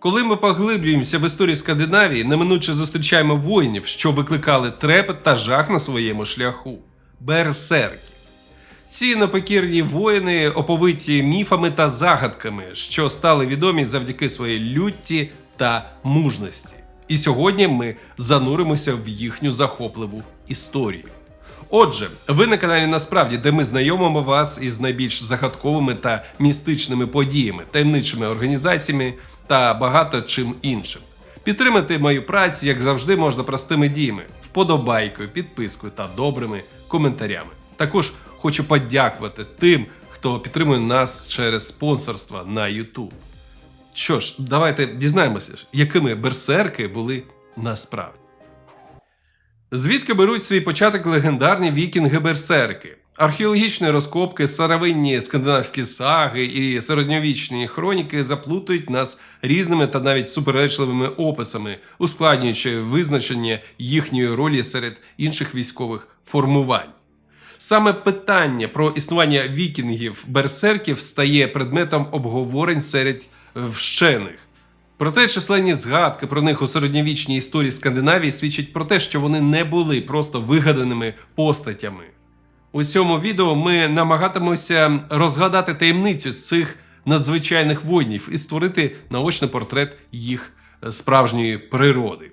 Коли ми поглиблюємося в історію Скандинавії, неминуче зустрічаємо воїнів, що викликали трепет та жах на своєму шляху берсерків. Ці непокірні воїни оповиті міфами та загадками, що стали відомі завдяки своїй лютті та мужності. І сьогодні ми зануримося в їхню захопливу історію. Отже, ви на каналі Насправді, де ми знайомимо вас із найбільш загадковими та містичними подіями, таємничими організаціями та багато чим іншим. Підтримати мою працю, як завжди, можна простими діями, вподобайкою, підпискою та добрими коментарями. Також хочу подякувати тим, хто підтримує нас через спонсорство на YouTube. Що ж, давайте дізнаємося, якими берсерки були насправді. Звідки беруть свій початок легендарні вікінги-берсерки? Археологічні розкопки, старовинні скандинавські саги і середньовічні хроніки заплутують нас різними та навіть суперечливими описами, ускладнюючи визначення їхньої ролі серед інших військових формувань. Саме питання про існування вікінгів-берсерків стає предметом обговорень серед вчених. Проте численні згадки про них у середньовічній історії Скандинавії свідчать про те, що вони не були просто вигаданими постатями. У цьому відео ми намагатимемося розгадати таємницю цих надзвичайних воїнів і створити наочний портрет їх е, справжньої природи.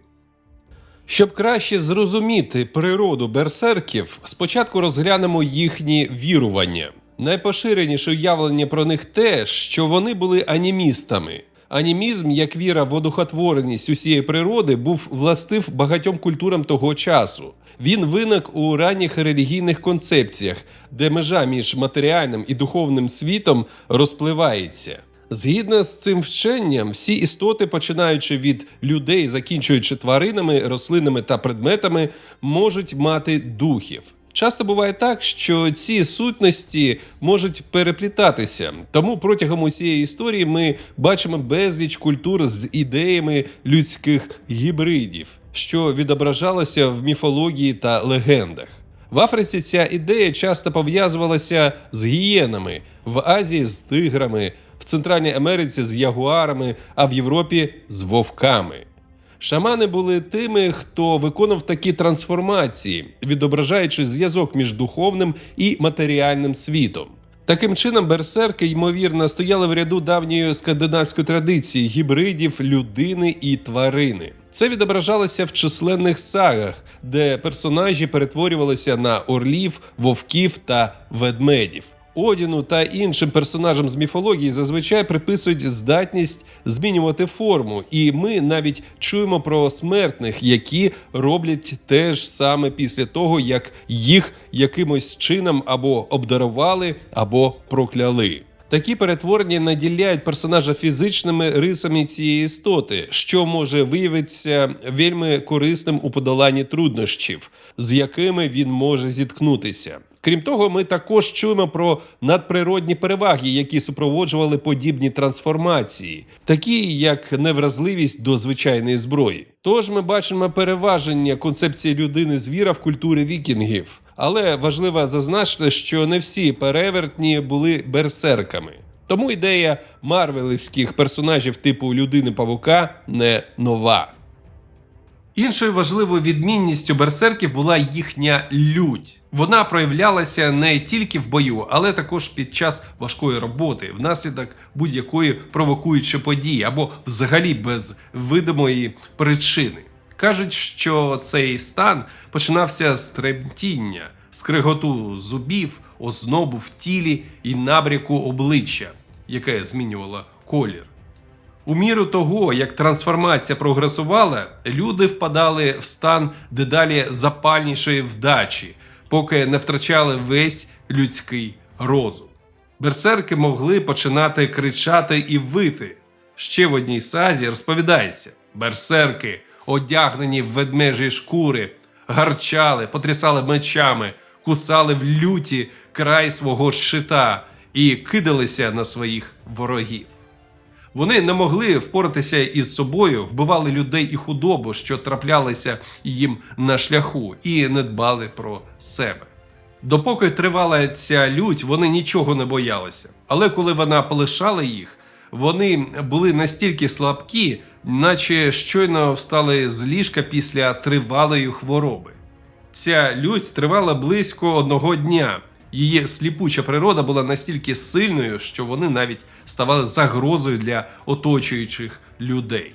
Щоб краще зрозуміти природу берсерків, спочатку розглянемо їхні вірування. Найпоширеніше уявлення про них те, що вони були анімістами. Анімізм, як віра в одухотвореність усієї природи, був властив багатьом культурам того часу. Він виник у ранніх релігійних концепціях, де межа між матеріальним і духовним світом розпливається. Згідно з цим вченням, всі істоти, починаючи від людей, закінчуючи тваринами, рослинами та предметами, можуть мати духів. Часто буває так, що ці сутності можуть переплітатися. Тому протягом усієї історії ми бачимо безліч культур з ідеями людських гібридів, що відображалося в міфології та легендах. В Африці ця ідея часто пов'язувалася з гієнами, в Азії з тиграми, в Центральній Америці з ягуарами, а в Європі з вовками. Шамани були тими, хто виконав такі трансформації, відображаючи зв'язок між духовним і матеріальним світом. Таким чином, берсерки, ймовірно, стояли в ряду давньої скандинавської традиції гібридів людини і тварини. Це відображалося в численних сагах, де персонажі перетворювалися на орлів, вовків та ведмедів. Одіну та іншим персонажам з міфології зазвичай приписують здатність змінювати форму, і ми навіть чуємо про смертних, які роблять те ж саме після того, як їх якимось чином або обдарували, або прокляли. Такі перетворення наділяють персонажа фізичними рисами цієї істоти, що може виявитися вельми корисним у подоланні труднощів, з якими він може зіткнутися. Крім того, ми також чуємо про надприродні переваги, які супроводжували подібні трансформації, такі як невразливість до звичайної зброї. Тож ми бачимо переваження концепції людини звіра в культурі вікінгів. Але важливо зазначити, що не всі перевертні були берсерками. Тому ідея марвелівських персонажів типу людини павука не нова. Іншою важливою відмінністю берсерків була їхня лють. Вона проявлялася не тільки в бою, але також під час важкої роботи, внаслідок будь-якої провокуючої події або взагалі без видимої причини. Кажуть, що цей стан починався з тремтіння, скриготу зубів, ознобу в тілі і набряку обличчя, яке змінювало колір. У міру того, як трансформація прогресувала, люди впадали в стан дедалі запальнішої вдачі, поки не втрачали весь людський розум. Берсерки могли починати кричати і вити. Ще в одній сазі розповідається: берсерки, одягнені в ведмежі шкури, гарчали, потрясали мечами, кусали в люті край свого щита і кидалися на своїх ворогів. Вони не могли впоратися із собою, вбивали людей і худобу, що траплялися їм на шляху, і не дбали про себе. Допоки тривала ця лють, вони нічого не боялися. Але коли вона полишала їх, Вони були настільки слабкі, наче щойно встали з ліжка після тривалої хвороби. Ця лють тривала близько одного дня. Її сліпуча природа була настільки сильною, що вони навіть ставали загрозою для оточуючих людей.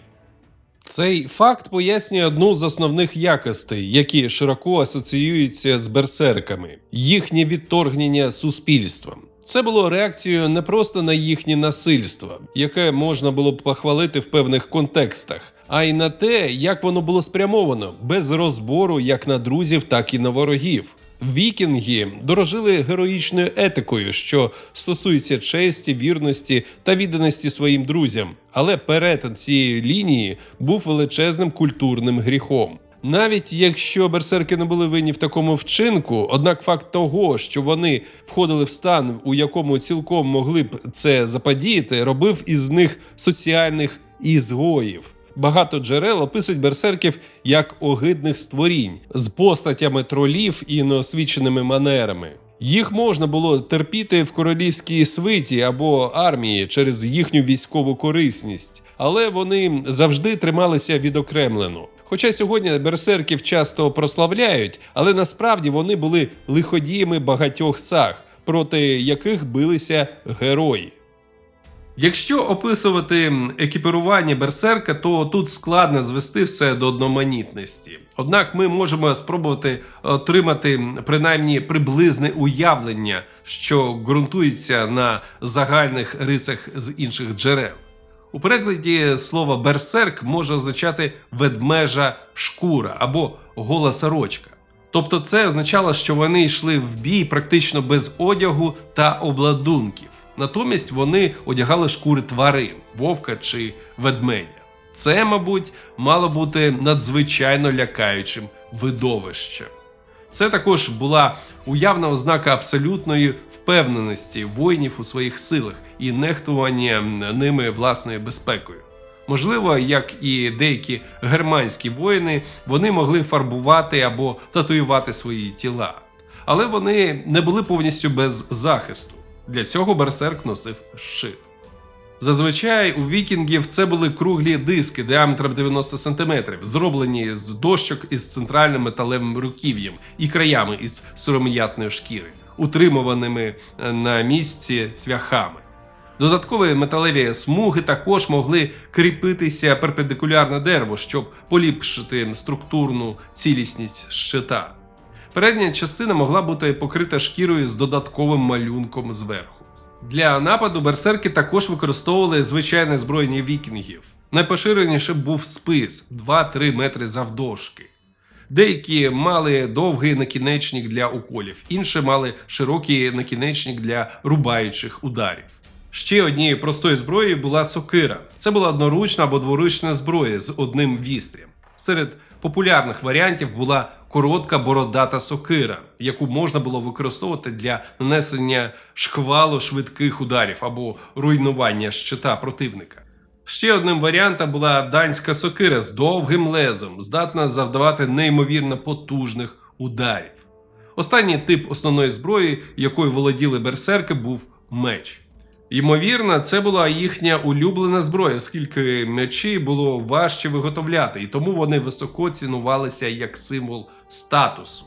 Цей факт пояснює одну з основних якостей, які широко асоціюються з берсерками їхнє відторгнення суспільством. Це було реакцією не просто на їхнє насильство, яке можна було б похвалити в певних контекстах, а й на те, як воно було спрямовано, без розбору як на друзів, так і на ворогів. Вікінги дорожили героїчною етикою, що стосується честі, вірності та відданості своїм друзям. Але перетин цієї лінії був величезним культурним гріхом. Навіть якщо берсерки не були винні в такому вчинку, однак факт того, що вони входили в стан, у якому цілком могли б це заподіяти, робив із них соціальних ізгоїв. Багато джерел описують берсерків як огидних створінь з постатями тролів і неосвіченими манерами. Їх можна було терпіти в королівській свиті або армії через їхню військову корисність, але вони завжди трималися відокремлено. Хоча сьогодні берсерків часто прославляють, але насправді вони були лиходіями багатьох саг, проти яких билися герої. Якщо описувати екіпірування берсерка, то тут складно звести все до одноманітності. Однак ми можемо спробувати отримати принаймні приблизне уявлення, що ґрунтується на загальних рисах з інших джерел. У перекладі слово берсерк може означати ведмежа шкура або гола сорочка. Тобто це означало, що вони йшли в бій практично без одягу та обладунків. Натомість вони одягали шкури тварин, вовка чи ведмедя. Це, мабуть, мало бути надзвичайно лякаючим видовищем. Це також була уявна ознака абсолютної впевненості воїнів у своїх силах і нехтування ними власною безпекою. Можливо, як і деякі германські воїни, вони могли фарбувати або татуювати свої тіла, але вони не були повністю без захисту. Для цього берсерк носив щит. Зазвичай у вікінгів це були круглі диски діаметром 90 см, зроблені з дощок із центральним металевим руків'ям і краями із сиром'ятної шкіри, утримуваними на місці цвяхами. Додаткові металеві смуги також могли кріпитися перпендикулярно дереву, щоб поліпшити структурну цілісність щита. Передня частина могла бути покрита шкірою з додатковим малюнком зверху. Для нападу берсерки також використовували звичайне зброєння вікінгів. Найпоширеніше був спис 2-3 метри завдовжки. Деякі мали довгий накінечник для уколів, інші мали широкий накінечник для рубаючих ударів. Ще однією простою зброєю була сокира. Це була одноручна або дворучна зброя з одним вістрям. Серед популярних варіантів була коротка бородата сокира, яку можна було використовувати для нанесення шквалу швидких ударів або руйнування щита противника. Ще одним варіантом була данська сокира з довгим лезом, здатна завдавати неймовірно потужних ударів. Останній тип основної зброї, якою володіли берсерки, був меч. Ймовірно, це була їхня улюблена зброя, оскільки мечі було важче виготовляти, і тому вони високо цінувалися як символ статусу.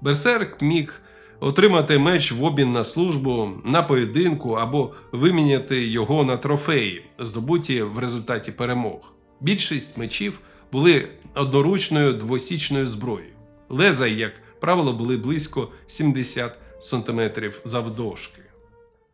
Берсерк міг отримати меч в обмін на службу, на поєдинку або виміняти його на трофеї, здобуті в результаті перемог. Більшість мечів були одноручною двосічною зброєю. Леза, як правило, були близько 70 см завдовжки.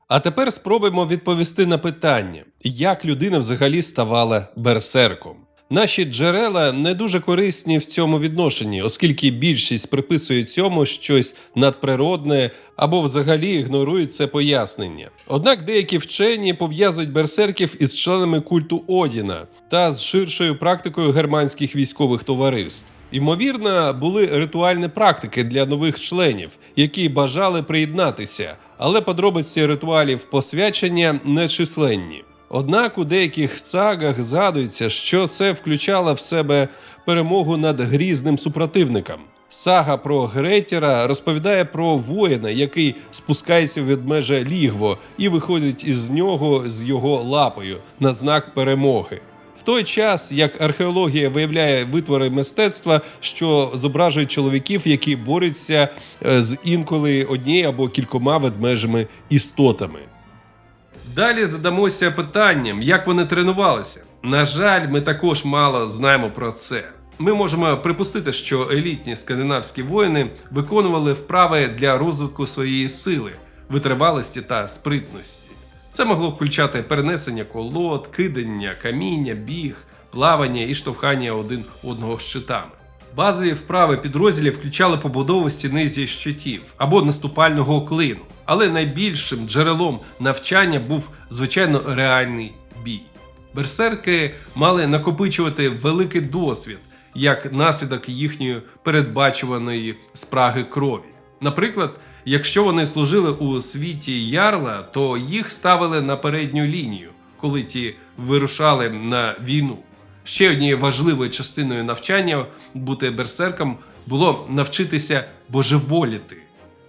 А тепер спробуємо відповісти на питання, як людина взагалі ставала берсерком. Наші джерела не дуже корисні в цьому відношенні, оскільки більшість приписує цьому щось надприродне або взагалі ігнорують це пояснення. Однак деякі вчені пов'язують берсерків із членами культу Одіна та з ширшою практикою германських військових товариств. Ймовірно, були ритуальні практики для нових членів, які бажали приєднатися, але подробиці ритуалів посвячення нечисленні. Однак у деяких сагах згадується, що це включало в себе перемогу над грізним супротивником. Сага про Гретєра розповідає про воїна, який спускається в ведмеже лігво і виходить із нього з його лапою на знак перемоги. Той час, як археологія виявляє витвори мистецтва, що зображують чоловіків, які борються е, з інколи однією або кількома ведмежими істотами. Далі задамося питанням, як вони тренувалися. На жаль, ми також мало знаємо про це. Ми можемо припустити, що елітні скандинавські воїни виконували вправи для розвитку своєї сили, витривалості та спритності. Це могло включати перенесення колод, кидання, каміння, біг, плавання і штовхання один одного щитами. Базові вправи підрозділів включали побудову стіни зі щитів або наступального клину, але найбільшим джерелом навчання був звичайно реальний бій. Берсерки мали накопичувати великий досвід як наслідок їхньої передбачуваної спраги крові. Наприклад, якщо вони служили у світі ярла, то їх ставили на передню лінію, коли ті вирушали на війну. Ще однією важливою частиною навчання бути берсерком було навчитися божеволіти.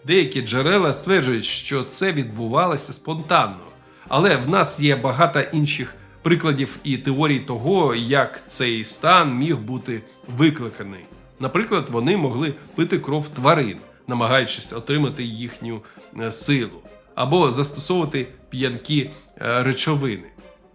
Деякі джерела стверджують, що це відбувалося спонтанно, але в нас є багато інших прикладів і теорій того, як цей стан міг бути викликаний. Наприклад, вони могли пити кров тварин, намагаючись отримати їхню е, силу, або застосовувати п'янкі е, речовини.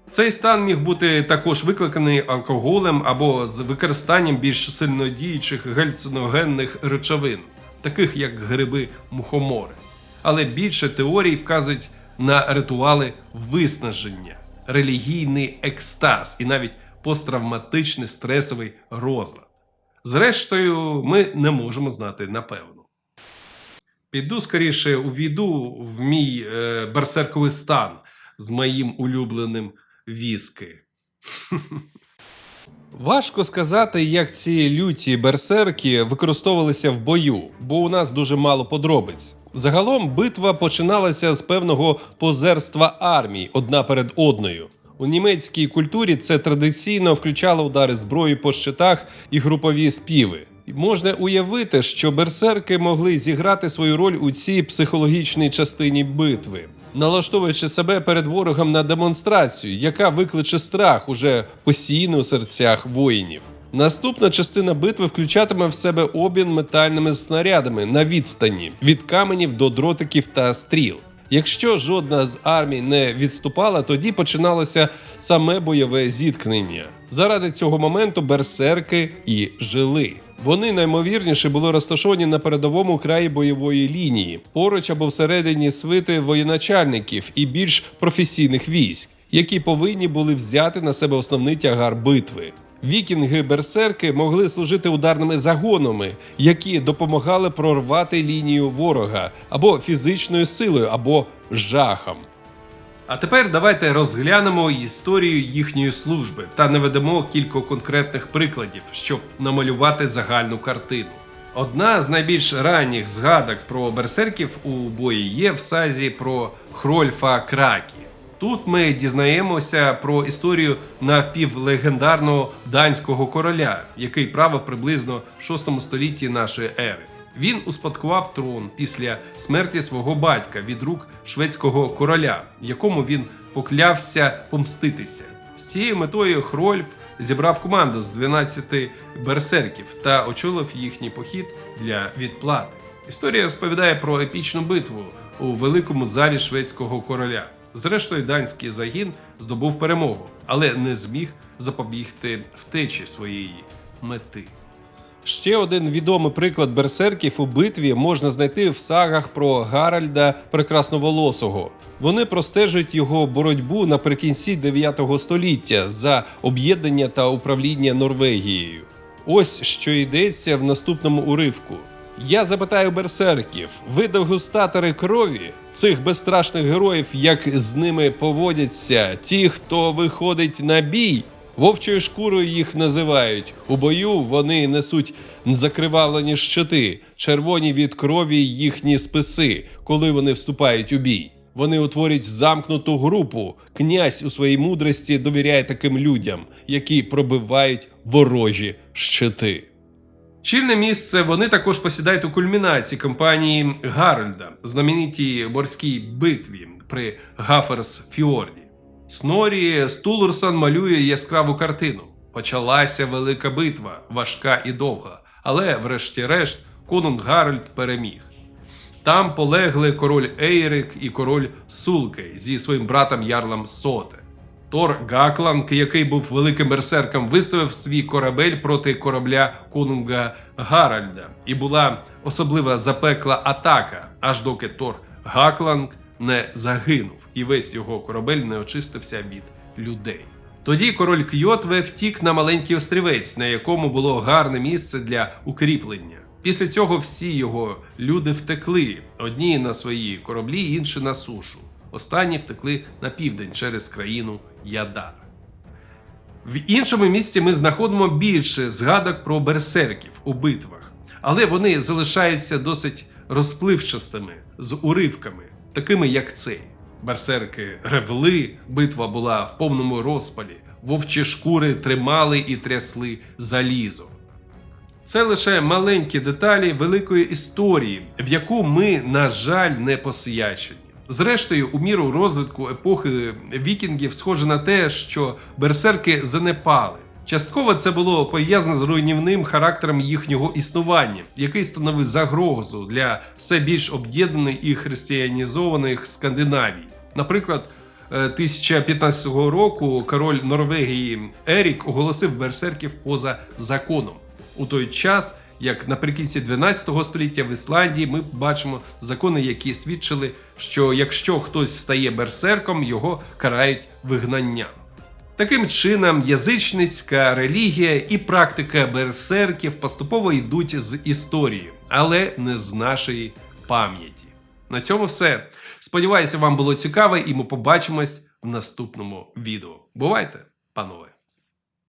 Цей стан міг бути також викликаний алкоголем або з використанням більш сильнодіючих галюциногенних речовин, таких як гриби мухомори. Але більше теорій вказують на ритуали виснаження, релігійний екстаз і навіть посттравматичний стресовий розлад. Зрештою, ми не можемо знати напевно. Піду скоріше увійду в мій е, берсерковий стан з моїм улюбленим віски. Важко сказати, як ці люті берсерки використовувалися в бою, бо у нас дуже мало подробиць. Загалом битва починалася з певного позерства армій одна перед одною. У німецькій культурі це традиційно включало удари зброї по щитах і групові співи. Можна уявити, що берсерки могли зіграти свою роль у цій психологічній частині битви, налаштовуючи себе перед ворогом на демонстрацію, яка викличе страх уже постійно у серцях воїнів. Наступна частина битви включатиме в себе обмін метальними снарядами на відстані від каменів до дротиків та стріл. Якщо жодна з армій не відступала, тоді починалося саме бойове зіткнення. Заради цього моменту берсерки і жили. Вони наймовірніше були розташовані на передовому краї бойової лінії, поруч або всередині свити воєначальників і більш професійних військ, які повинні були взяти на себе основний тягар битви. Вікінги-берсерки могли служити ударними загонами, які допомагали прорвати лінію ворога або фізичною силою, або жахом. А тепер давайте розглянемо історію їхньої служби та наведемо кілька конкретних прикладів, щоб намалювати загальну картину. Одна з найбільш ранніх згадок про берсерків у бої є в сазі про Хрольфа Кракі. Тут ми дізнаємося про історію напівлегендарного данського короля, який правив приблизно в 6 столітті нашої ери. Він успадкував трон після смерті свого батька від рук шведського короля, якому він поклявся помститися. З цією метою Хрольф зібрав команду з 12 берсерків та очолив їхній похід для відплати. Історія розповідає про епічну битву у великому залі шведського короля. Зрештою, данський загін здобув перемогу, але не зміг запобігти втечі своєї мети. Ще один відомий приклад берсерків у битві можна знайти в сагах про Гаральда Прекрасноволосого. Вони простежують його боротьбу наприкінці 9 століття за об'єднання та управління Норвегією. Ось що йдеться в наступному уривку. Я запитаю берсерків, ви дегустатори крові цих безстрашних героїв, як з ними поводяться, ті, хто виходить на бій. Вовчою шкурою їх називають. У бою вони несуть закривавлені щити, червоні від крові їхні списи, коли вони вступають у бій. Вони утворюють замкнуту групу. Князь у своїй мудрості довіряє таким людям, які пробивають ворожі щити. Чільне місце вони також посідають у кульмінації кампанії Гарольда, знаменитій морській битві при Гаферс Фіорді. Снорі Стулурсон малює яскраву картину. Почалася велика битва, важка і довга, але, врешті-решт, конунг Гарольд переміг. Там полегли король Ейрик і король Сулкей зі своїм братом Ярлом Соте. Тор Гакланг, який був великим берсерком, виставив свій корабель проти корабля конунга Гаральда, і була особлива запекла атака, аж доки Тор Гакланг не загинув, і весь його корабель не очистився від людей. Тоді король Кйотве втік на маленький острівець, на якому було гарне місце для укріплення. Після цього всі його люди втекли: одні на свої кораблі, інші на сушу. Останні втекли на південь через країну Ядар. В іншому місці ми знаходимо більше згадок про берсерків у битвах, але вони залишаються досить розпливчастими з уривками, такими як цей. Берсерки ревли, битва була в повному розпалі, вовчі шкури тримали і трясли залізо. Це лише маленькі деталі великої історії, в яку ми, на жаль, не посвячені. Зрештою, у міру розвитку епохи вікінгів схоже на те, що берсерки занепали. Частково це було пов'язано з руйнівним характером їхнього існування, який становив загрозу для все більш об'єднаної і християнізованих Скандинавії. Наприклад, е, 1015 року король Норвегії Ерік оголосив берсерків поза законом. У той час, як наприкінці 12 століття в Ісландії, ми бачимо закони, які свідчили, що якщо хтось стає берсерком, його карають вигнанням. Таким чином, язичницька релігія і практика берсерків поступово йдуть з історії, але не з нашої пам'яті. На цьому все. Сподіваюся, вам було цікаво, і ми побачимось в наступному відео. Бувайте, панове!